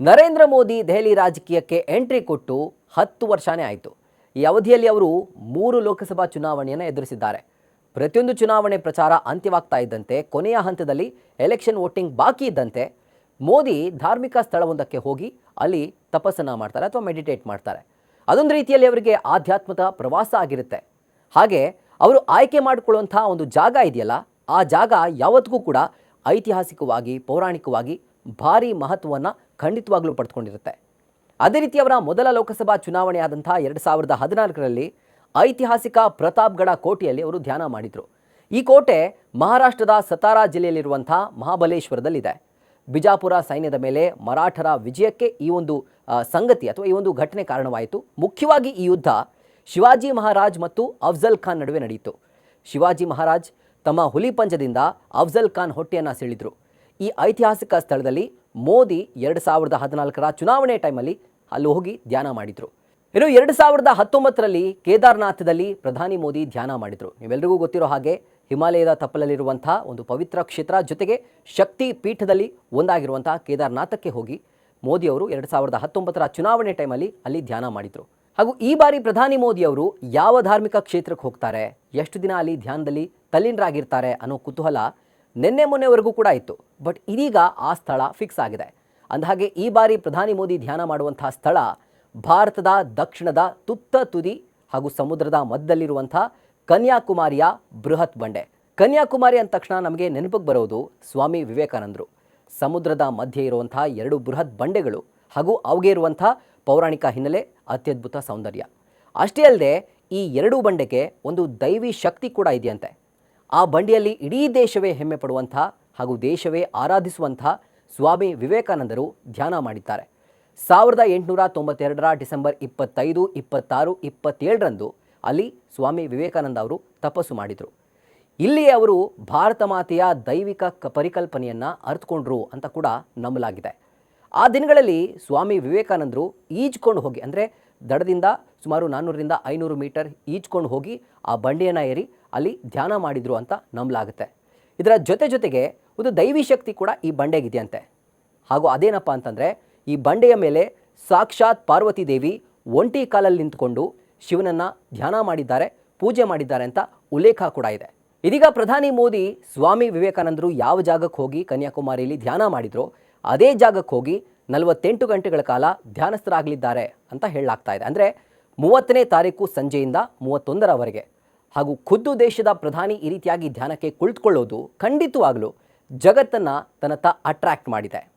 ನರೇಂದ್ರ ಮೋದಿ ದೆಹಲಿ ರಾಜಕೀಯಕ್ಕೆ ಎಂಟ್ರಿ ಕೊಟ್ಟು ಹತ್ತು ವರ್ಷನೇ ಆಯಿತು. ಈ ಅವಧಿಯಲ್ಲಿ ಅವರು ಮೂರು ಲೋಕಸಭಾ ಚುನಾವಣೆಯನ್ನು ಎದುರಿಸಿದ್ದಾರೆ. ಪ್ರತಿಯೊಂದು ಚುನಾವಣೆ ಪ್ರಚಾರ ಅಂತ್ಯವಾಗ್ತಾ ಇದ್ದಂತೆ, ಕೊನೆಯ ಹಂತದಲ್ಲಿ ಎಲೆಕ್ಷನ್ ವೋಟಿಂಗ್ ಬಾಕಿ ಇದ್ದಂತೆ ಮೋದಿ ಧಾರ್ಮಿಕ ಸ್ಥಳವೊಂದಕ್ಕೆ ಹೋಗಿ ಅಲ್ಲಿ ತಪಸ್ಸನ್ನು ಮಾಡ್ತಾರೆ ಅಥವಾ ಮೆಡಿಟೇಟ್ ಮಾಡ್ತಾರೆ. ಅದೊಂದು ರೀತಿಯಲ್ಲಿ ಅವರಿಗೆ ಆಧ್ಯಾತ್ಮದ ಪ್ರವಾಸ ಆಗಿರುತ್ತೆ. ಹಾಗೆ ಅವರು ಆಯ್ಕೆ ಮಾಡಿಕೊಳ್ಳುವಂಥ ಒಂದು ಜಾಗ ಇದೆಯಲ್ಲ, ಆ ಜಾಗ ಯಾವತ್ತಿಗೂ ಕೂಡ ಐತಿಹಾಸಿಕವಾಗಿ, ಪೌರಾಣಿಕವಾಗಿ ಭಾರಿ ಮಹತ್ವವನ್ನು ಖಂಡಿತವಾಗ್ಲೂ ಪಡೆದುಕೊಂಡಿರುತ್ತೆ ಅದೇ ರೀತಿ ಅವರ ಮೊದಲ ಲೋಕಸಭಾ ಚುನಾವಣೆಯಾದಂಥ ಎರಡು ಸಾವಿರದ ಹದಿನಾಲ್ಕರಲ್ಲಿ ಐತಿಹಾಸಿಕ ಪ್ರತಾಪ್ಗಢ ಕೋಟೆಯಲ್ಲಿ ಅವರು ಧ್ಯಾನ ಮಾಡಿದರು. ಈ ಕೋಟೆ ಮಹಾರಾಷ್ಟ್ರದ ಸತಾರಾ ಜಿಲ್ಲೆಯಲ್ಲಿರುವಂಥ ಮಹಾಬಲೇಶ್ವರದಲ್ಲಿದೆ. ಬಿಜಾಪುರ ಸೈನ್ಯದ ಮೇಲೆ ಮರಾಠರ ವಿಜಯಕ್ಕೆ ಈ ಒಂದು ಸಂಗತಿ ಅಥವಾ ಈ ಒಂದು ಘಟನೆ ಕಾರಣವಾಯಿತು. ಮುಖ್ಯವಾಗಿ ಈ ಯುದ್ಧ ಶಿವಾಜಿ ಮಹಾರಾಜ್ ಮತ್ತು ಅಫ್ಜಲ್ ಖಾನ್ ನಡುವೆ ನಡೆಯಿತು. ಶಿವಾಜಿ ಮಹಾರಾಜ್ ತಮ್ಮ ಹುಲಿ ಪಂಜದಿಂದ ಅಫ್ಜಲ್ ಖಾನ್ ಹೊಟ್ಟೆಯನ್ನು ಸೆಳೆದರು. ಈ ಐತಿಹಾಸಿಕ ಸ್ಥಳದಲ್ಲಿ ಮೋದಿ ಎರಡು ಸಾವಿರದ ಹದಿನಾಲ್ಕರ ಚುನಾವಣೆ ಟೈಮಲ್ಲಿ ಅಲ್ಲಿ ಹೋಗಿ ಧ್ಯಾನ ಮಾಡಿದರು. ಇನ್ನು ಎರಡು ಸಾವಿರದ ಹತ್ತೊಂಬತ್ತರಲ್ಲಿ ಕೇದಾರ್ನಾಥದಲ್ಲಿ ಪ್ರಧಾನಿ ಮೋದಿ ಧ್ಯಾನ ಮಾಡಿದರು. ನೀವೆಲ್ಲರಿಗೂ ಗೊತ್ತಿರೋ ಹಾಗೆ ಹಿಮಾಲಯದ ತಪ್ಪಲಲ್ಲಿರುವಂಥ ಒಂದು ಪವಿತ್ರ ಕ್ಷೇತ್ರ ಜೊತೆಗೆ ಶಕ್ತಿ ಪೀಠದಲ್ಲಿ ಒಂದಾಗಿರುವಂಥ ಕೇದಾರ್ನಾಥಕ್ಕೆ ಹೋಗಿ ಮೋದಿ ಅವರು ಎರಡು ಸಾವಿರದ ಹತ್ತೊಂಬತ್ತರ ಚುನಾವಣೆ ಟೈಮಲ್ಲಿ ಅಲ್ಲಿ ಧ್ಯಾನ ಮಾಡಿದರು. ಹಾಗೂ ಈ ಬಾರಿ ಪ್ರಧಾನಿ ಮೋದಿ ಅವರು ಯಾವ ಧಾರ್ಮಿಕ ಕ್ಷೇತ್ರಕ್ಕೆ ಹೋಗ್ತಾರೆ, ಎಷ್ಟು ದಿನ ಅಲ್ಲಿ ಧ್ಯಾನದಲ್ಲಿ ತಲ್ಲೀನರಾಗಿರ್ತಾರೆ ಅನ್ನೋ ಕುತೂಹಲ ನಿನ್ನೆ ಮೊನ್ನೆವರೆಗೂ ಕೂಡ ಇತ್ತು. ಬಟ್ ಇದೀಗ ಆ ಸ್ಥಳ ಫಿಕ್ಸ್ ಆಗಿದೆ. ಅಂದಹಾಗೆ ಈ ಬಾರಿ ಪ್ರಧಾನಿ ಮೋದಿ ಧ್ಯಾನ ಮಾಡುವಂತಹ ಸ್ಥಳ ಭಾರತದ ದಕ್ಷಿಣದ ತುತ್ತ ತುದಿ ಹಾಗೂ ಸಮುದ್ರದ ಮಧ್ಯದಲ್ಲಿರುವಂಥ ಕನ್ಯಾಕುಮಾರಿಯ ಬೃಹತ್ ಬಂಡೆ. ಕನ್ಯಾಕುಮಾರಿ ಅಂದ ತಕ್ಷಣ ನಮಗೆ ನೆನಪಿಗೆ ಬರೋದು ಸ್ವಾಮಿ ವಿವೇಕಾನಂದರು. ಸಮುದ್ರದ ಮಧ್ಯೆ ಇರುವಂಥ ಎರಡು ಬೃಹತ್ ಬಂಡೆಗಳು ಹಾಗೂ ಅವಗೆ ಇರುವಂಥ ಪೌರಾಣಿಕ ಹಿನ್ನೆಲೆ ಅತ್ಯದ್ಭುತ ಸೌಂದರ್ಯ. ಅಷ್ಟೇ ಅಲ್ಲದೆ ಈ ಎರಡೂ ಬಂಡೆಗೆ ಒಂದು ದೈವಿ ಶಕ್ತಿ ಕೂಡ ಇದೆಯಂತೆ. ಆ ಬಂಡಿಯಲ್ಲಿ ಇಡೀ ದೇಶವೇ ಹೆಮ್ಮೆ ಪಡುವಂಥ ಹಾಗೂ ದೇಶವೇ ಆರಾಧಿಸುವಂಥ ಸ್ವಾಮಿ ವಿವೇಕಾನಂದರು ಧ್ಯಾನ ಮಾಡಿದ್ದಾರೆ. ಸಾವಿರದ ಎಂಟುನೂರ ತೊಂಬತ್ತೆರಡರ ಡಿಸೆಂಬರ್ ಇಪ್ಪತ್ತೈದು, ಇಪ್ಪತ್ತಾರು, ಇಪ್ಪತ್ತೇಳರಂದು ಅಲ್ಲಿ ಸ್ವಾಮಿ ವಿವೇಕಾನಂದ ಅವರು ತಪಸ್ಸು ಮಾಡಿದರು. ಇಲ್ಲಿ ಅವರು ಭಾರತ ಮಾತೆಯ ದೈವಿಕ ಕ, ಪರಿಕಲ್ಪನೆಯನ್ನು ಅರ್ಥಕೊಂಡ್ರು ಅಂತ ಕೂಡ ನಂಬಲಾಗಿದೆ. ಆ ದಿನಗಳಲ್ಲಿ ಸ್ವಾಮಿ ವಿವೇಕಾನಂದರು ಈಜ್ಕೊಂಡು ಹೋಗಿ, ಅಂದರೆ ದಡದಿಂದ ಸುಮಾರು ನಾನ್ನೂರರಿಂದ ಐನೂರು ಮೀಟರ್ ಈಜ್ಕೊಂಡು ಹೋಗಿ ಆ ಬಂಡೆಯನ್ನು ಏರಿ ಅಲ್ಲಿ ಧ್ಯಾನ ಮಾಡಿದರು ಅಂತ ನಂಬಲಾಗುತ್ತೆ. ಇದರ ಜೊತೆ ಜೊತೆಗೆ ಒಂದು ದೈವಿ ಶಕ್ತಿ ಕೂಡ ಈ ಬಂಡೆಗಿದೆಯಂತೆ. ಹಾಗೂ ಅದೇನಪ್ಪ ಅಂತಂದರೆ ಈ ಬಂಡೆಯ ಮೇಲೆ ಸಾಕ್ಷಾತ್ ಪಾರ್ವತಿ ದೇವಿ ಒಂಟಿ ಕಾಲಲ್ಲಿ ನಿಂತ್ಕೊಂಡು ಶಿವನನ್ನು ಧ್ಯಾನ ಮಾಡಿದ್ದಾರೆ, ಪೂಜೆ ಮಾಡಿದ್ದಾರೆ ಅಂತ ಉಲ್ಲೇಖ ಕೂಡ ಇದೆ. ಇದೀಗ ಪ್ರಧಾನಿ ಮೋದಿ, ಸ್ವಾಮಿ ವಿವೇಕಾನಂದರು ಯಾವ ಜಾಗಕ್ಕೆ ಹೋಗಿ ಕನ್ಯಾಕುಮಾರಿಯಲ್ಲಿ ಧ್ಯಾನ ಮಾಡಿದ್ರೋ, ಅದೇ ಜಾಗಕ್ಕೆ ಹೋಗಿ ನಲವತ್ತೆಂಟು ಗಂಟೆಗಳ ಕಾಲ ಧ್ಯಾನಸ್ಥರಾಗಲಿದ್ದಾರೆ ಅಂತ ಹೇಳಲಾಗ್ತಾ ಇದೆ. ಅಂದರೆ ಮೂವತ್ತನೇ ತಾರೀಕು ಸಂಜೆಯಿಂದ ಮೂವತ್ತೊಂದರವರೆಗೆ. ಹಾಗೂ ಖುದ್ದು ದೇಶದ ಪ್ರಧಾನಿ ಈ ರೀತಿಯಾಗಿ ಧ್ಯಾನಕ್ಕೆ ಕುಳಿತುಕೊಳ್ಳೋದು ಖಂಡಿತವಾಗಲೂ ಜಗತ್ತನ್ನು ತನ್ನತ್ತ ಅಟ್ರ್ಯಾಕ್ಟ್ ಮಾಡಿದೆ.